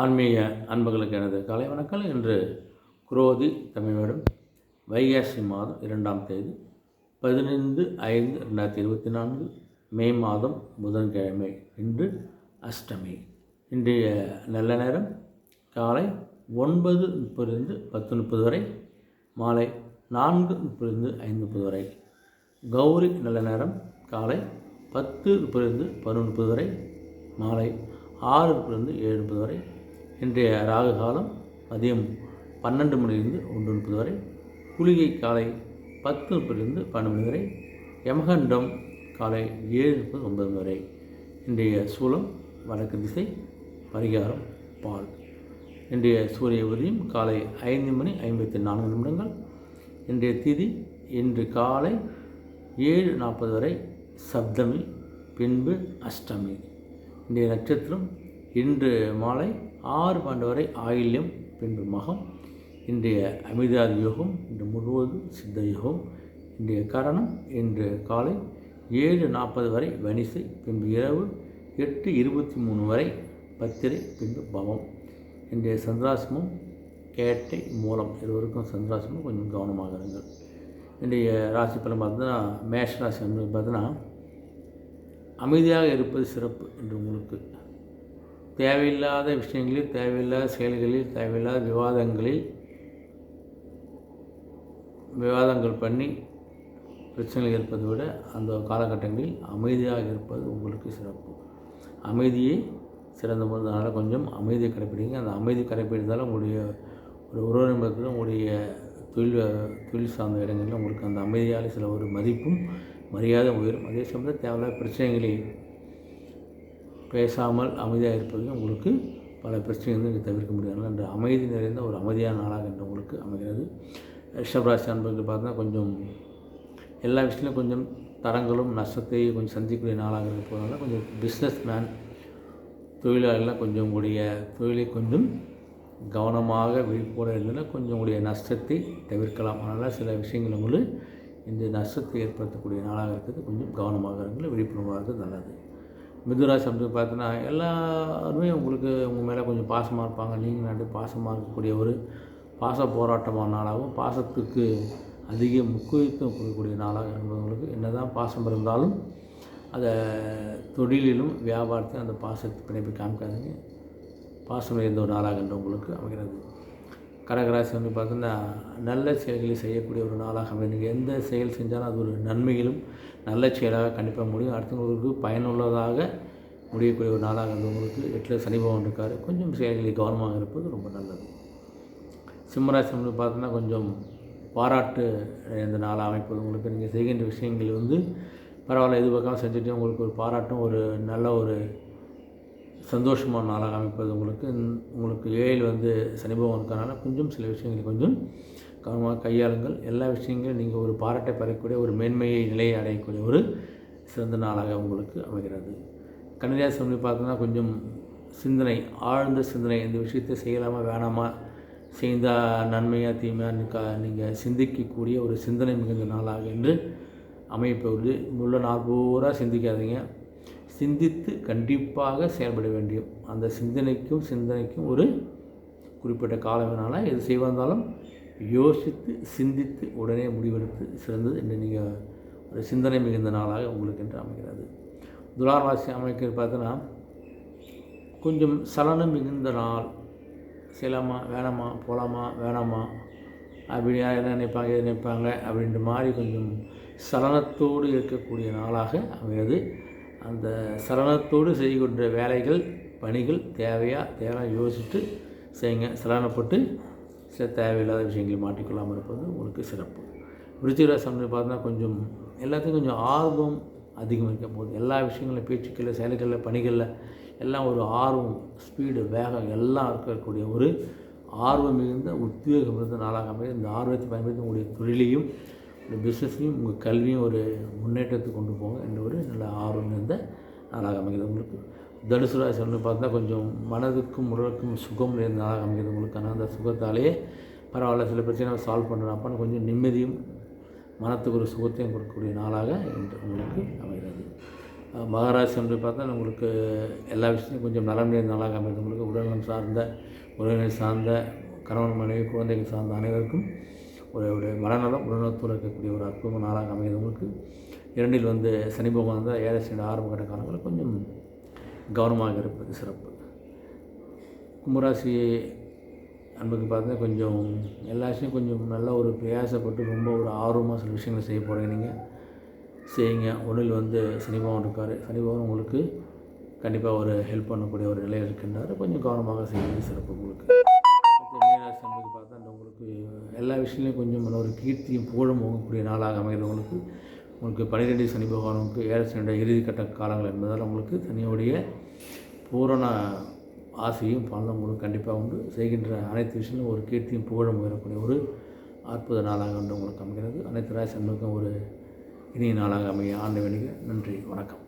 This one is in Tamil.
ஆன்மீக அன்புகளுக்கு எனது காலை வணக்கம் இன்று குரோதி தமிழ் வருடம் வைகாசி மாதம் இரண்டாம் தேதி பதினைந்து ஐந்து ரெண்டாயிரத்தி இருபத்தி நான்கு மே மாதம் புதன்கிழமை இன்று அஷ்டமி. இன்றைய நல்ல நேரம் காலை ஒன்பது முப்பதுலேருந்து பத்து முப்பது வரை மாலை நான்கு முப்பதுலேருந்து ஐந்து முப்பது வரை. கௌரி நல்ல நேரம் காலை பத்து முப்பதுலேருந்து பதினொன்று முப்பது வரை மாலை ஆறு முப்பதுலேருந்து ஏழு முப்பது வரை. இன்றைய ராகு காலம் மதியம் பன்னெண்டு மணிலிருந்து ஒன்று முப்பது வரை குளிகை காலை பத்து முப்பதிலிருந்து பன்னெண்டு மணி வரை யமகண்டம் காலை ஏழு முப்பது ஒன்பது வரை. இன்றைய சூலம் வடக்கு திசை பரிகாரம் பால். இன்றைய சூரிய உதயம் காலை ஐந்து மணி ஐம்பத்தி நான்கு நிமிடங்கள். இன்றைய திதி இன்று காலை ஏழு நாற்பது வரை சப்தமி பின்பு அஷ்டமி. இன்றைய நட்சத்திரம் இன்று மாலை ஆறு பன்னெண்டு வரை ஆயில்யம் பின்பு மகம். இன்றைய அமிதாதி யோகம் இன்று முழுவதும் சித்த யோகம். இன்றைய கரணம் இன்று காலை ஏழு நாற்பது வரை வனிசை பின்பு இரவு எட்டு இருபத்தி மூணு வரை பத்திரை பின்பு பவம். இன்றைய சந்திராசிரமம் கேட்டை மூலம் இருவருக்கும் சந்திராசிரமம் கொஞ்சம் கவனமாக இருங்கள். இன்றைய ராசி பலன் பார்த்தீங்கன்னா மேஷ ராசி பார்த்தீங்கன்னா அமைதியாக இருப்பது சிறப்பு என்று உங்களுக்கு தேவையில்லாத விஷயங்களில் தேவையில்லாத செயல்களில் தேவையில்லாத விவாதங்களில் விவாதங்கள் பண்ணி பிரச்சனைகள் இருப்பதை விட அந்த காலகட்டங்களில் அமைதியாக இருப்பது உங்களுக்கு சிறப்பு. அமைதியை சிறந்த முறைதனால கொஞ்சம் அமைதியை கடைப்பிடிங்க. அந்த அமைதி கடைப்பிடித்தாலும் உங்களுடைய ஒரு உறவு நிமிடத்தில் உங்களுடைய தொழில் தொழில் சார்ந்த இடங்களில் உங்களுக்கு அந்த அமைதியால் சில ஒரு மதிப்பும் மரியாதை உயரும். அதே சமயத்தில் தேவையில்லாத பிரச்சனைகளை பேசாமல் அமைதியாக இருப்பது உங்களுக்கு பல பிரச்சனைகள் தவிர்க்க முடியாது என்ற அமைதி நிறைந்த ஒரு அமைதியான நாளாக என்று உங்களுக்கு அமைகிறது. ரிஷபராசி அன்பர்கள் பார்த்தீங்கன்னா கொஞ்சம் எல்லா விஷயத்துலையும் கொஞ்சம் தரங்களும் நஷ்டத்தையும் கொஞ்சம் சந்திக்கக்கூடிய நாளாக இருப்பதனால கொஞ்சம் பிஸ்னஸ் மேன் தொழிலாளர்கள்லாம் கொஞ்சம் உங்களுடைய தொழிலை கொஞ்சம் கவனமாக விழிப்போடு இருந்தால் கொஞ்சம் உங்களுடைய நஷ்டத்தை தவிர்க்கலாம். அதனால் சில விஷயங்கள் உங்களுக்கு இந்த நஷ்டத்தை ஏற்படுத்தக்கூடிய நாளாக இருக்கிறது. கொஞ்சம் கவனமாக இருங்கள். விழிப்புணர்வாக இருக்கிறது நல்லது. மிதுராசி அப்படின்னு பார்த்தீங்கன்னா எல்லாருமே உங்களுக்கு உங்கள் மேலே கொஞ்சம் பாசமாக இருப்பாங்க. நீங்கள் நாட்டு பாசமாக இருக்கக்கூடிய ஒரு பாச போராட்டமான நாளாகவும் பாசத்துக்கு அதிக முக்கியத்துவம் கொடுக்கக்கூடிய நாளாக என்பவங்களுக்கு என்ன தான் பாசம் இருந்தாலும் அதை தொழிலிலும் வியாபாரத்தையும் அந்த பாசத்தை பிணைப்பு காமிக்காதீங்க. பாசம் இருந்த ஒரு நாளாக என்று உங்களுக்கு அமைகிறது. கடகராசி வந்து பார்த்திங்கன்னா நல்ல செயல்களை செய்யக்கூடிய ஒரு நாளாக அமையும் நீங்கள் எந்த செயல் செஞ்சாலும் அது ஒரு நன்மையிலும் நல்ல செயலாக கண்டிப்பாக முடியும். அடுத்தவங்களுக்கு பயனுள்ளதாக முடியக்கூடிய ஒரு நாளாக இருந்தவங்களுக்கு எட்டில் சனி பகவான் இருக்கார். கொஞ்சம் செயல்களில் கவனமாக இருப்பது ரொம்ப நல்லது. சிம்மராசி வந்து பார்த்தோன்னா கொஞ்சம் பாராட்டு இந்த நாளாக அமைப்பது உங்களுக்கு. நீங்கள் செய்கின்ற விஷயங்கள் வந்து பரவாயில்ல இது பக்கம் செஞ்சுட்டு உங்களுக்கு ஒரு பாராட்டும் ஒரு நல்ல ஒரு சந்தோஷமான நாளாக அமைப்பது உங்களுக்கு உங்களுக்கு ஏழில் வந்து சனி இருக்கனால கொஞ்சம் சில விஷயங்களை கொஞ்சம் கவனமாக கையாளுங்கள். எல்லா விஷயங்களும் நீங்கள் ஒரு பாராட்டை பெறக்கூடிய ஒரு மேன்மையை நிலையை அடையக்கூடிய ஒரு சிறந்த நாளாக உங்களுக்கு அமைகிறது. கன்னிராசி சொல்லி பார்த்தோன்னா கொஞ்சம் சிந்தனை ஆழ்ந்த சிந்தனை. இந்த விஷயத்தை செய்யலாமா வேணாமா? செய்தால் நன்மையாக தீமையாக நீங்கள் சிந்திக்கக்கூடிய ஒரு சிந்தனை மிகுந்த நாளாக என்று அமைப்பது உள்ள நாள் பூரா சிந்திக்காதீங்க. சிந்தித்து கண்டிப்பாக செயல்பட வேண்டியும் அந்த சிந்தனைக்கும் சிந்தனைக்கும் ஒரு குறிப்பிட்ட காலம் வேணாலும் எது செய்வந்தாலும் யோசித்து சிந்தித்து உடனே முடிவெடுத்து சிறந்தது என்று நீங்கள் ஒரு சிந்தனை மிகுந்த நாளாக உங்களுக்கு என்று அமைகிறது. துலாராசி அமைக்கிறது பார்த்தோன்னா கொஞ்சம் சலனம் மிகுந்த நாள். செய்யலாமா? வேணாமா? போகலாமா வேணாமா? அப்படி என்ன நினைப்பாங்க? எது நினைப்பாங்க? அப்படின்ற மாதிரி கொஞ்சம் சலனத்தோடு இருக்கக்கூடிய நாளாக அமைகிறது. அந்த சலனத்தோடு செய்கின்ற வேலைகள் பணிகள் தேவையாக தேவை யோசித்து செய்யுங்க. சலனப்பட்டு சில தேவையில்லாத விஷயங்களை மாட்டிக்கொள்ளாமல் இருப்பது உங்களுக்கு சிறப்பு. விருச்சிகராசம் பார்த்தோன்னா கொஞ்சம் எல்லாத்தையும் கொஞ்சம் ஆர்வம் அதிகம் இருக்க போகுது எல்லா விஷயங்களும் பேச்சுக்களில் செயல்களில் பணிகளில் எல்லாம் ஒரு ஆர்வம் ஸ்பீடு வேகம் எல்லாம் இருக்கக்கூடிய ஒரு ஆர்வம் மிகுந்த உத்வேகம் இருந்த நாளாக அமைது இந்த ஆர்வத்தை பயன்படுத்தி உங்களுடைய தொழிலையும் இந்த பிஸ்னஸையும் உங்கள் கல்வியும் ஒரு முன்னேற்றத்துக்கு கொண்டு போங்க என்ற ஒரு நல்ல ஆர்வம் இருந்த நாளாக அமைகிறது உங்களுக்கு. தனுசு ராசி வந்து பார்த்தா கொஞ்சம் மனதுக்கும் உடலுக்கும் சுகம் நிறைந்த நாளாக அமைகிறது உங்களுக்கு. ஆனால் அந்த சுகத்தாலேயே பரவாயில்ல சில பிரச்சனை சால்வ் பண்ணுறப்பன்னு கொஞ்சம் நிம்மதியும் மனத்துக்கு ஒரு சுகத்தையும் கொடுக்கக்கூடிய நாளாக இன்று உங்களுக்கு அமைகிறது. மகாராசி என்று பார்த்தா உங்களுக்கு எல்லா விஷயத்தையும் கொஞ்சம் நலம் நிறைந்த நாளாக அமைது உங்களுக்கு. உடல்நலம் சார்ந்த உறவினர் சார்ந்த கணவன் மனைவி குழந்தைகள் சார்ந்த அனைவருக்கும் ஒரு ஒரு மனநலம் உடல்நலத்தோடு இருக்கக்கூடிய ஒரு அற்புதமான நாளாக அமைகிறவங்களுக்கு உங்களுக்கு இரண்டில் வந்து சனி பகவான் தான் ஏழை ஆரம்ப கட்ட காலங்களில் கொஞ்சம் கவனமாக இருப்பது சிறப்பு. கும்பராசி அன்புக்கு பார்த்தா கொஞ்சம் எல்லா விஷயம் கொஞ்சம் நல்ல ஒரு பிரயாசப்பட்டு ரொம்ப ஒரு ஆர்வமாக சில விஷயங்களை செய்ய போகிறீங்க நீங்கள் செய்யுங்க. ஒன்றில் வந்து சனி பகவான் இருக்கார். சனி பகவான் உங்களுக்கு கண்டிப்பாக ஒரு ஹெல்ப் பண்ணக்கூடிய ஒரு நிலையில் இருக்கின்றார். கொஞ்சம் கவனமாக செய்வது சிறப்பு உங்களுக்கு. எல்லா விஷயங்களையும் கொஞ்சம் ஒரு கீர்த்தியும் புகழும் போகக்கூடிய நாளாக அமைகிறது உங்களுக்கு உங்களுக்கு பனிரெண்டு சனி பகவானுக்கு ஏற சனியுடைய இறுதி கட்ட காலங்கள் என்பதால் உங்களுக்கு சனியுடைய பூரண ஆசையும் பலனும் உங்களுக்கு கண்டிப்பாக உண்டு. செய்கின்ற அனைத்து விஷயங்களும் ஒரு கீர்த்தியும் புகழும் உயரக்கூடிய ஒரு அற்புத நாளாக வந்து உங்களுக்கு அமைகிறது. அனைத்து ராசி அன்புக்கும் ஒரு இனிய நாளாக அமைய ஆண்டு வேண்டிய நன்றி. வணக்கம்.